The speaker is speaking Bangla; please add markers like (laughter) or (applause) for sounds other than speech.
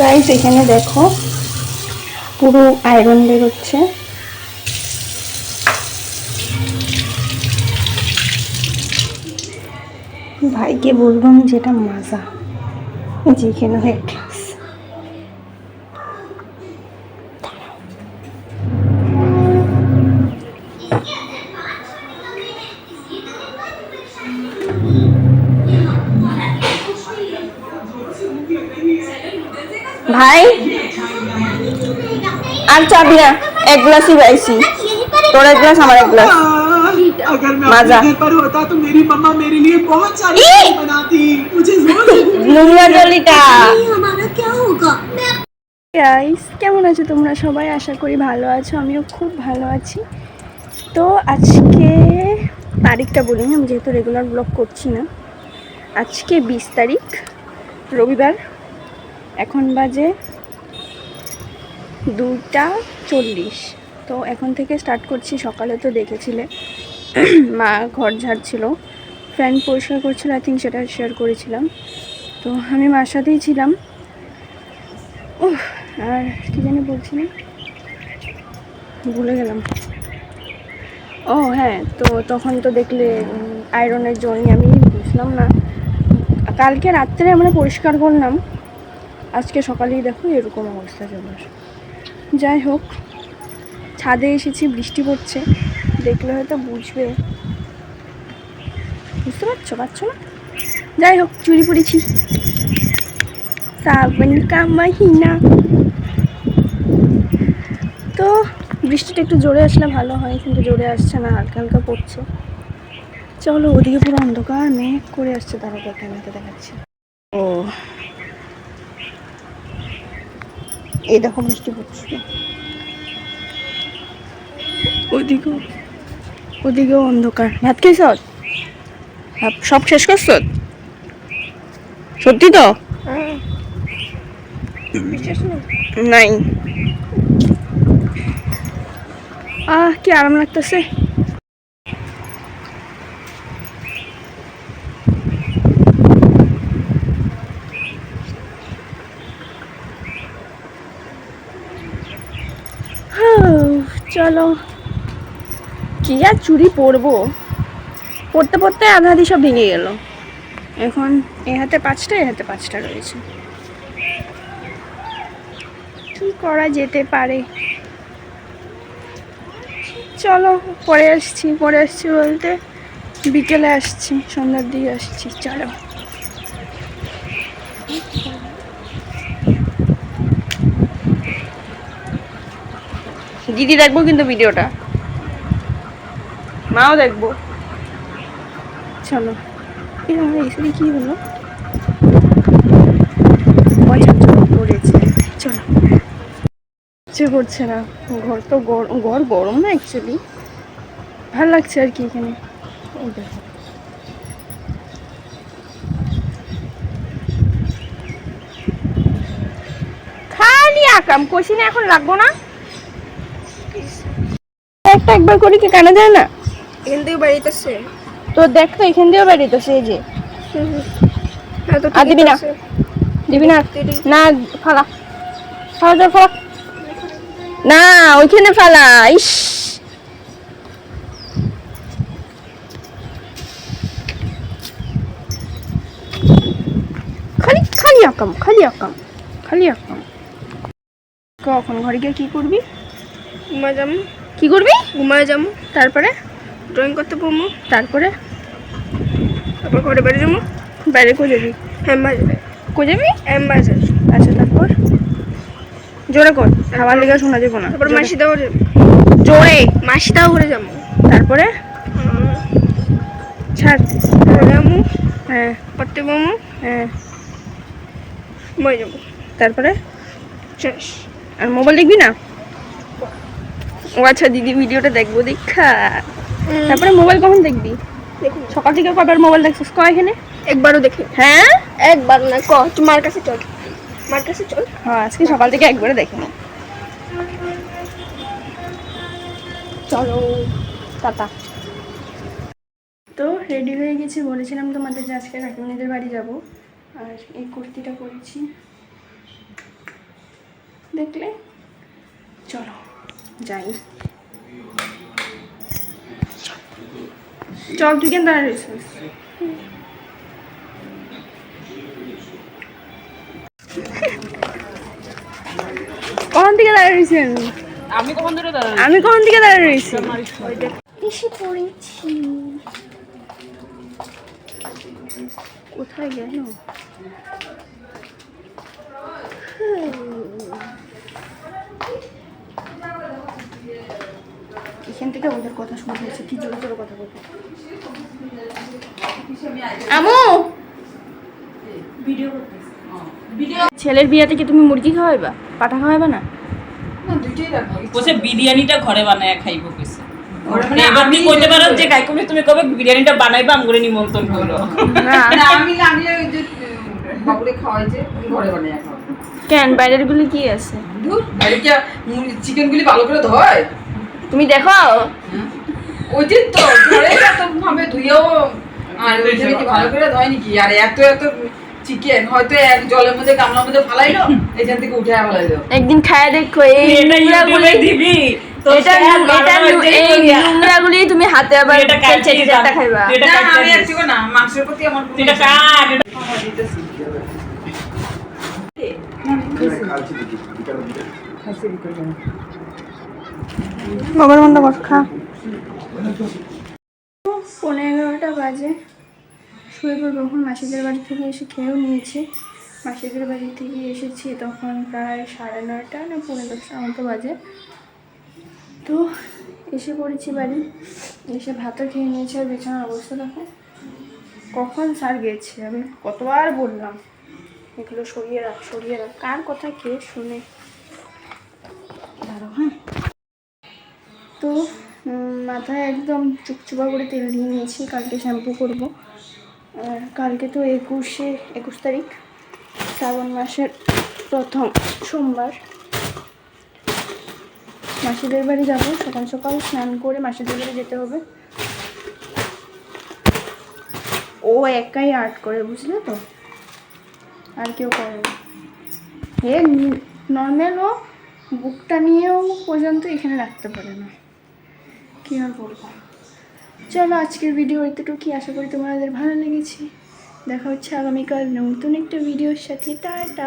গাইস এখানে দেখো পুরো আয়রন বেরোচ্ছে। ভাইকে বললাম যেটা মাজা। যেখানে হয়ে ভাই আর চাবি না এক গ্লাসই পাইছি তোর এক গ্লাস আমার এক গ্লাস अगर मैं माजा। अपने घर पर होता तो मेरी मम्मा मेरे लिए बहुत सारी ई! चीजें बनाती मुझे जोर से নোংরা জলিটা हमारा क्या होगा मैं গাইস কেমন আছো তোমরা সবাই আশা করি ভালো আছো আমিও খুব ভালো আছি তো আজকে তারিখটা বলি আমি যেহেতু রেগুলার ব্লগ করছি না আজকে বিশ তারিখ রবিবার এখন বাজে দুটা চল্লিশ। তো এখন থেকে স্টার্ট করছি, সকালে তো দেখেছিলে। (clears throat) মা ঘর ঝাড়ছিল। ফ্যান পরিষ্কার করছিল আই থিঙ্ক সেটা শেয়ার করেছিলাম। তো আমি মার সাথেই ছিলাম। ও আর কি জানি বলছিলাম ভুলে গেলাম। ও হ্যাঁ তো তখন তো দেখলে আয়রনের জন্য আমি বুঝলাম না। কালকে রাত্রে আমরা পরিষ্কার করলাম। আজকে সকালেই দেখো এরকম অবস্থা চলে যাই হোক, ছাদে এসেছি, বৃষ্টি পড়ছে, দেখলে হয়তো বুঝবে। বুঝতে পারছ? পারছ না? যাই হোক, চুরি পড়েছি। সাবান কামাহিনা তো বৃষ্টিটা একটু জোরে আসলে ভালো হয়, কিন্তু জোরে আসছে না, হালকা হালকা পড়ছে। চলো, ওদিকে পুরো অন্ধকার, মেঘ করে আসছে তারা দেখাচ্ছি। ও এই দেখো বৃষ্টি পড়ছে ওদিকেও। ওদিকেও অন্ধকার। ভাত খেয়েছ? সব শেষ করছ? সত্যি তো? নাই। আহ কি আরাম লাগতেছে? চলো। কি আর চুরি পরবো? পড়তে পড়তে আধা আধি সব ভেঙে গেল। এখন এ হাতে পাঁচটা, এ হাতে পাঁচটা রয়েছে। কি করা যেতে পারে? চলো, পরে আসছি পরে আসছি বলতে বিকেলে আসছি, সন্ধ্যার দিকে আসছি, চলো। দিদি দেখব কিন্তু ভিডিওটা। মাও দেখব। চলো। এসে কি হলো? পড়েছে করছে না। ঘর তো ঘর গরম না অ্যাকচুয়ালি ভালো লাগছে আর কি এখানে। খালি আকাম। কোশিনে এখন লাগবো না? একটা একবার করি কি কানা যায় না? এখান থেকে বাড়িতেছে তো দেখ তো এখান দিয়েও বেরিয়েছে এই যে। হ্যাঁ আর দিবি না? দিবি না? না ফালা। ফালা যা ফালা। না ওইখানে ফালা ইস। খালি খালি আকাম খালি আকাম খালি আকাম। কখন ঘরে গিয়ে কি করবি? যাব কি করবি? ঘুমায় যাব। তারপরে? ড্রয়িং করতে পারব তারপরে? তারপর ঘরে বাড়ি যাব। বাইরে কো যাবি? বাজারে কো যাবি? আচ্ছা তারপর? জোরে কর। খাবার লেগে শোনা যাব না। তারপর জোরে। মাসি দাও যাব। জোরে। মাসি দাও করে যাব। তারপরে? ছাড়। ঘরে যাব। হ্যাঁ। পড়তে পারব হ্যাঁ। ঘুমায় যাব। তারপরে? শেষ। আর মোবাইল দেখবি না? ও আচ্ছা দিদি ভিডিওটা দেখব দেখা তারপরে মোবাইল কখন দেখবি? সকাল থেকে কবার মোবাইল দেখছিস? ক এখানে? একবারও দেখি। হ্যাঁ? একবার না ক? তোমার কাছে চল। মার কাছে চল। হ্যাঁ আজকে সকাল থেকে একবারে দেখিনি। চলো টাটা। তো রেডি হয়ে গেছি বলেছিলাম তোমাদের যে আজকে কাকিমনিদের বাড়ি যাব। আর এই কুর্তিটা পরেছি। দেখলে? চলো। যাই। চল তুই কেন দাঁড়িয়ে রয়েছিস? কখন থেকে দাঁড়িয়ে রয়েছেন আমি? কখন ধরে দাঁড়ালাম আমি কখন থেকে দাঁড়িয়ে রয়েছি? পড়েছি। কোথায় গেল? এখান থেকে ওদের কথা শুনতে হয়েছে কি জোরে জোরে কথা বলতে আমু! ছেলের বিয়েতে কি তুমি মুরগি খাওয়াইবা? পাঠা খাওয়াইবা না? বিরিয়ানিটা ঘরে বানায় খাইবো কইছে। মানে এবার কইতে পারো যে গাই কবি তুমি কবে বিরিয়ানিটা বানাইবা নিমন্ত্রণ করো না। না, আমি আমি ওই যে বাবুরে খাওয়াই যে ঘরে বানিয়ে খাওয়াই কেন? বাইরের গুলি কি আছে? ধুর বাইরে কি চিকেন গুলি ভালো করে ধয়? তুমি দেখো ওই যে তো ঘরে এত ভাবে ধুইও আর কি ভালো করে ধয় নাকি আর এত এত চিকেন হয়তো এক জলের মধ্যে গামলার মধ্যে ফালাইলো এখান থেকে উঠে ফালাইলো। একদিন খায় দেখো এই নোংরাগুলি দিবি এটা এই নোংরাগুলি তুমি হাতে আবার চেটে চেটে খাইবা। না আমি একটু না মাংসের প্রতি আমার এটা কাট। এটা- বাবার মন্দ বস খা পনেরো এগারোটা বাজে। শুয়ে পড়ব এখন মাসিদের বাড়ি থেকে এসে খেয়েও নিয়েছি। মাসিদের বাড়ি থেকে এসেছি তখন প্রায় সাড়ে নয়টা না পনেরো দশটার মতো বাজে। তো এসে পড়েছি বাড়ি। এসে ভাতও খেয়ে নিয়েছি আর বিছানার অবস্থা দেখো। কখন স্যার গেছে? আমি কতবার বললাম। এগুলো সরিয়ে রাখ সরিয়ে রাখ। কার কথা কে শুনে মাথায় একদম চুপচুপা করে তেল দিয়ে নিয়েছি, কালকে শ্যাম্পু করব। আর কালকে তো একুশে, একুশ তারিখ, শ্রাবণ মাসের প্রথম সোমবার। মাসিদের বাড়ি যাব, সকাল সকাল স্নান করে মাসিদের বাড়ি যেতে হবে। ও একাই আর্ট করে, বুঝলে তো? আর কেউ করে হে নর্মাল ও, বুকটা নিয়েও পর্যন্ত এখানে রাখতে পারে না। কী আর বলব? চলো আজকের ভিডিও এতটুকু আশা করি তোমাদের ভালো লেগেছে। দেখা হচ্ছে আগামীকাল নতুন একটা ভিডিওর সাথে। টাটা!